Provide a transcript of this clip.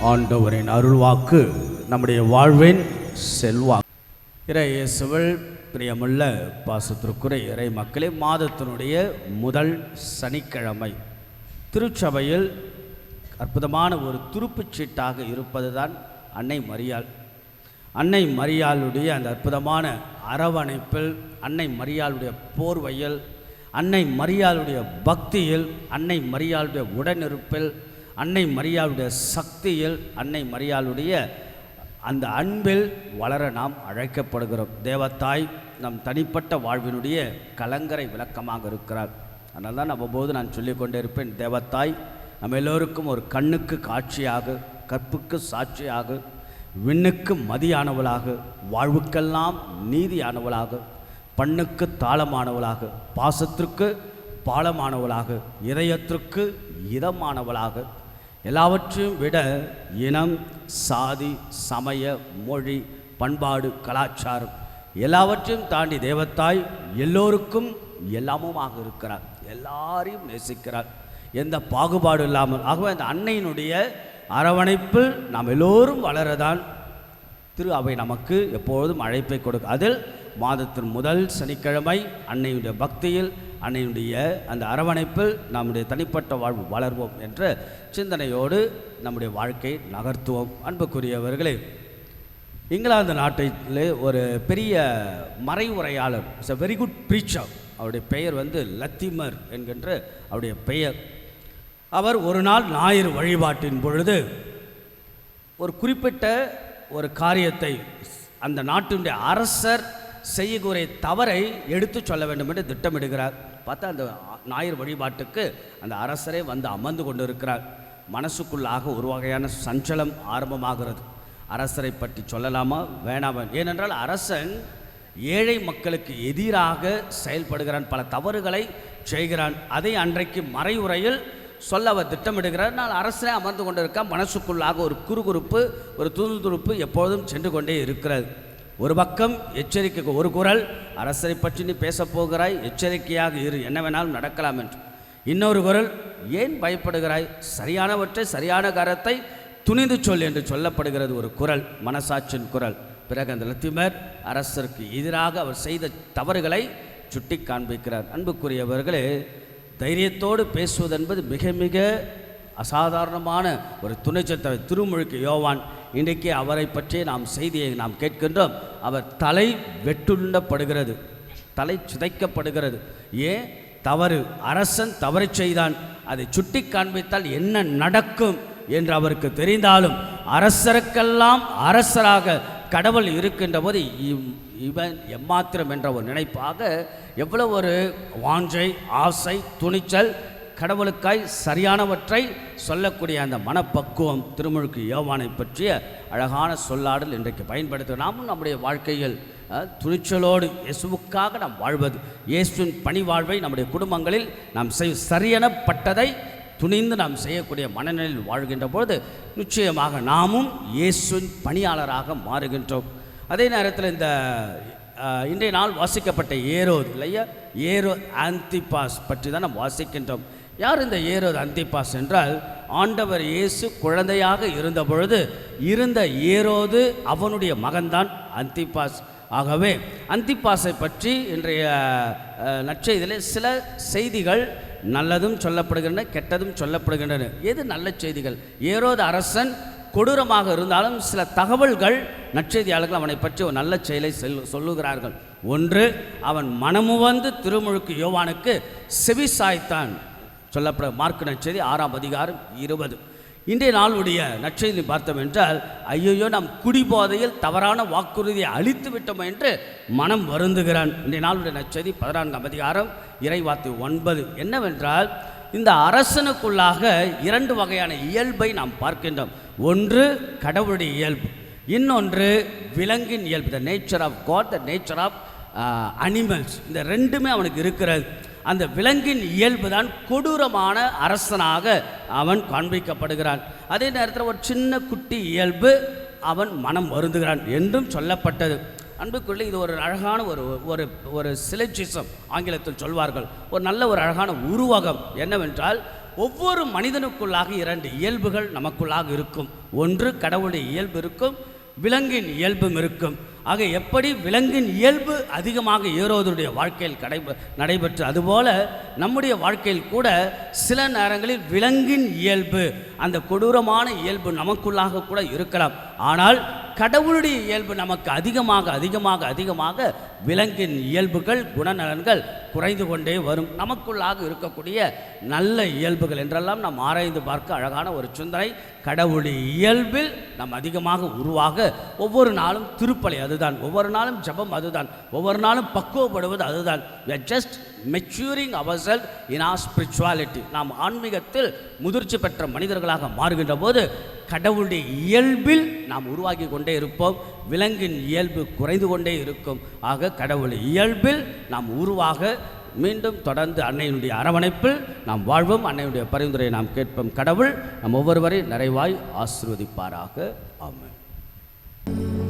ஆண்டவரின் அருள்வாக்கு நம்முடைய வாழ்வின் செல்வாக்கு. இறை இயேசுவில் பிரியமுள்ள பாசத்திற்குரிய இறை மக்களே மாதத்தினுடைய முதல் சனிக்கிழமை. திருச்சபையில் அற்புதமான ஒரு துருப்புச் சீட்டாக இருப்பதுதான் அன்னை மரியாள். அன்னை மரியாளுடைய அந்த அற்புதமான அரவணைப்பில் அன்னை மரியாளுடைய போர்வையில் அன்னை மரியாளுடைய பக்தியில் அன்னை மரியாளுடைய உடனிருப்பில் அன்னை மரியாளுடைய சக்தியில் அன்னை மரியாளுடைய அந்த அன்பில் வளர நாம் அழைக்கப்படுகிறோம். தேவத்தாய் நம் தனிப்பட்ட வாழ்வினுடைய கலங்கரை விளக்கமாக இருக்கிறார். அதனால் தான் அவ்வப்போது நான் சொல்லிக்கொண்டே இருப்பேன் தேவத்தாய் நம்ம எல்லோருக்கும் ஒரு கண்ணுக்கு காட்சியாக கற்புக்கு சாட்சியாக விண்ணுக்கு மதியானவளாக வாழ்வுக்கெல்லாம் நீதியானவளாக பண்ணுக்கு தாளமானவளாக பாசத்திற்கு பாலமானவளாக இதயத்திற்கு இதமானவளாக எல்லாவற்றையும் விட இனம் சாதி சமய மொழி பண்பாடு கலாச்சாரம் எல்லாவற்றையும் தாண்டி தேவத்தாய் எல்லோருக்கும் எல்லாமுமாக இருக்கிறார். எல்லாரையும் நேசிக்கிறார். எந்த பாகுபாடு இல்லாமல். ஆகவே அந்த அன்னையினுடைய அரவணைப்பு நாம் எல்லோரும் வளரதான் திரு அவை நமக்கு எப்பொழுதும் அழைப்பை கொடுக்கும். அதில் மாதத்தின் முதல் சனிக்கிழமை அன்னையுடைய பக்தியில் அன்னையுடைய அந்த அரவணைப்பில் நம்முடைய தனிப்பட்ட வாழ்வு வளர்வோம் என்ற சிந்தனையோடு நம்முடைய வாழ்க்கை நகர்த்துவோம். அன்புக்குரியவர்களே இங்கிலாந்து நாட்டிலே ஒரு பெரிய மறைவுரையாளர் it's a very good preacher அவருடைய பெயர் வந்து லத்திமர் என்கின்ற அவருடைய பெயர். அவர் ஒரு நாள் ஞாயிறு வழிபாட்டின் பொழுது ஒரு குறிப்பிட்ட ஒரு காரியத்தை அந்த நாட்டினுடைய அரசர் செய்யக்கூடிய தவறை எடுத்து சொல்ல வேண்டும் என்று திட்டமிடுகிறார். பார்த்தா அந்த ஞாயிறு வழிபாட்டுக்கு அந்த அரசரே வந்து அமர்ந்து கொண்டிருக்கிறார். மனசுக்குள்ளாக ஒரு வகையான சஞ்சலம் ஆரம்பமாகிறது. அரசரை பற்றி சொல்லலாமா? வேணாமா? ஏனென்றால் அரசன் ஏழை மக்களுக்கு எதிராக செயல்படுகிறான். பல தவறுகளை செய்கிறான். அதை அன்றைக்கு மறைவுரையில் சொல்ல அவர் திட்டமிடுகிறார். நான் அரசே அமர்ந்து கொண்டிருக்கான் மனசுக்குள்ளாக ஒரு குறுகுறுப்பு ஒரு துருதுருப்பு எப்பொழுதும் சென்று கொண்டே இருக்கிறது. ஒரு பக்கம் எச்சரிக்கை ஒரு குரல் அரசரை பற்றி நீ பேசப் போகிறாய் எச்சரிக்கையாக இரு என்ன வேணாலும் நடக்கலாம் என்று. இன்னொரு குரல் ஏன் பயப்படுகிறாய்? சரியானவற்றை சரியான காரத்தை துணிந்து சொல் என்று சொல்லப்படுகிறது ஒரு குரல் மனசாட்சியின் குரல். பிறகு அந்த லத்திமர் அரசருக்கு எதிராக அவர் செய்த தவறுகளை சுட்டி காண்பிக்கிறார். அன்புக்குரியவர்களே தைரியத்தோடு பேசுவது என்பது மிக மிக அசாதாரணமான ஒரு துணைச்சத்தை திருமுழுக்கு யோவான் இன்றைக்கு அவரை பற்றி நாம் செய்தியை நாம் கேட்கின்றோம். அவர் தலை வெட்டுண்டப்படுகிறது. தலை சிதைக்கப்படுகிறது. ஏன் தவறு. அரசன் தவறு செய்தான். அதை சுட்டி காண்பித்தால் என்ன நடக்கும் என்று அவருக்கு தெரிந்தாலும் அரசருக்கெல்லாம் அரசராக கடவுள் இருக்கின்ற போது இவ்- இவன் எம்மாத்திரம் என்ற ஒரு நினைப்பாக எவ்வளவு ஒரு வாஞ்சை ஆசை துணிச்சல் கடவுளுக்காய் சரியானவற்றை சொல்லக்கூடிய அந்த மனப்பக்குவம் திருமுழுக்கு யோவானை பற்றிய அழகான சொல்லாடல் இன்றைக்கு பயன்படுத்த நாமும் நம்முடைய வாழ்க்கையில் துணிச்சலோடு இயேசுவுக்காக நாம் வாழ்வது இயேசுவின் பணி வாழ்வை நம்முடைய குடும்பங்களில் நாம் செய் சரியனப்பட்டதை துணிந்து நாம் செய்யக்கூடிய மனநிலையில் வாழ்கின்ற பொழுது நிச்சயமாக நாமும் இயேசுவின் பணியாளராக மாறுகின்றோம். அதே நேரத்தில் இந்த இன்றைய நாள் வாசிக்கப்பட்ட ஏரோது இல்லையா? ஏரோ ஆந்திபாஸ் பற்றி தான் நாம் வாசிக்கின்றோம். யார் இந்த ஏரோது அந்திப்பாஸ் என்றால் ஆண்டவர் இயேசு குழந்தையாக இருந்த பொழுது இருந்த ஏரோது அவனுடைய மகன்தான் அந்திப்பாஸ். ஆகவே அந்திப்பாஸை பற்றி இன்றைய நற்செய்தியில் நற்செய்தியிலே சில செய்திகள் நல்லதும் சொல்லப்படுகின்றன கெட்டதும் சொல்லப்படுகின்றன. எது நல்ல செய்திகள்? ஏரோது அரசன் கொடூரமாக இருந்தாலும் சில தகவல்கள் நற்செய்தியாளர்கள் அவனை பற்றி ஒரு நல்ல செயலை செல் சொல்லுகிறார்கள். ஒன்று அவன் மனமுவந்து திருமுழுக்கு யோவானுக்கு செவி சாய்த்தான் சொல்லப்பட மார்க் நற்செய்தி ஆறாம் அதிகாரம் இருபது. இன்றைய நாளுடைய நற்செய்தி பார்த்தோம் என்றால் ஐயோ நாம் குடிபோதையில் தவறான வாக்குறுதியை அளித்து விட்டோம் என்று மனம் வருந்துகிறான். இன்றைய நாளுடைய நற்செய்தி பதினான்காம் அதிகாரம் இறைவாத்து ஒன்பது. என்னவென்றால் இந்த அரசனுக்குள்ளாக இரண்டு வகையான இயல்பை நாம் பார்க்கின்றோம். ஒன்று கடவுளுடைய இயல்பு. இன்னொன்று விலங்கின் இயல்பு. The nature of God the nature of animals இந்த ரெண்டுமே அவனுக்கு இருக்கிறது. அந்த விலங்கின் இயல்பு தான் கொடூரமான அரசனாக அவன் காண்பிக்கப்படுகிறான். அதே நேரத்தில் ஒரு சின்ன குட்டி இயல்பு அவன் மனம் வருந்துகிறான் என்றும் சொல்லப்பட்டது. அன்புக்குள்ளே இது ஒரு அழகான ஒரு ஒரு ஒரு சிலச்சிசம் ஆங்கிலத்தில் சொல்வார்கள். ஒரு நல்ல ஒரு அழகான உருவகம் என்னவென்றால் ஒவ்வொரு மனிதனுக்குள்ளாக இரண்டு இயல்புகள் நமக்குள்ளாக இருக்கும். ஒன்று கடவுளுடைய இயல்பு இருக்கும் விலங்கின் இயல்பும் இருக்கும். ஆக எப்படி விலங்கின் இயல்பு அதிகமாக ஏறுவதனுடைய வாழ்க்கையில் கடை நடைபெற்று அதுபோல நம்முடைய வாழ்க்கையில் கூட சில நேரங்களில் விலங்கின் இயல்பு அந்த கொடூரமான இயல்பு நமக்குள்ளாக கூட இருக்கலாம். ஆனால் கடவுளுடைய இயல்பு நமக்கு அதிகமாக அதிகமாக அதிகமாக விலங்கின் இயல்புகள் குணநலன்கள் குறைந்து கொண்டே வரும். நமக்குள்ளாக இருக்கக்கூடிய நல்ல இயல்புகள் என்றெல்லாம் நாம் ஆராய்ந்து பார்க்க அழகான ஒரு சிந்தனை கடவுளுடைய இயல்பில் நாம் அதிகமாக உருவாக ஒவ்வொரு நாளும் திருப்பலை அதுதான் ஒவ்வொரு நாளும் ஜெபம் அதுதான் ஒவ்வொரு நாளும் பக்குவப்படுவது அதுதான். ஜஸ்ட் மெச்சூரிங் அவர் செல்ஃப் இன் ஆர் ஸ்பிரிச்சுவாலிட்டி நாம் ஆன்மீகத்தில் முதிர்ச்சி பெற்ற மனிதர்களாக மாறுகின்ற போது கடவுளுடைய இயல்பில் நாம் உருவாக்கி கொண்டே இருப்போம். விலங்கின் இயல்பு குறைந்து கொண்டே இருக்கும். ஆக கடவுள் இயல்பில் நாம் உருவாக மீண்டும் தொடர்ந்து அன்னையினுடைய அரவணைப்பில் நாம் வாழ்வோம். அன்னையுடைய பரிந்துரையை நாம் கேட்போம். கடவுள் நம் ஒவ்வொருவரை நிறைவாய் ஆசிர்வதிப்பாராக. ஆமாம்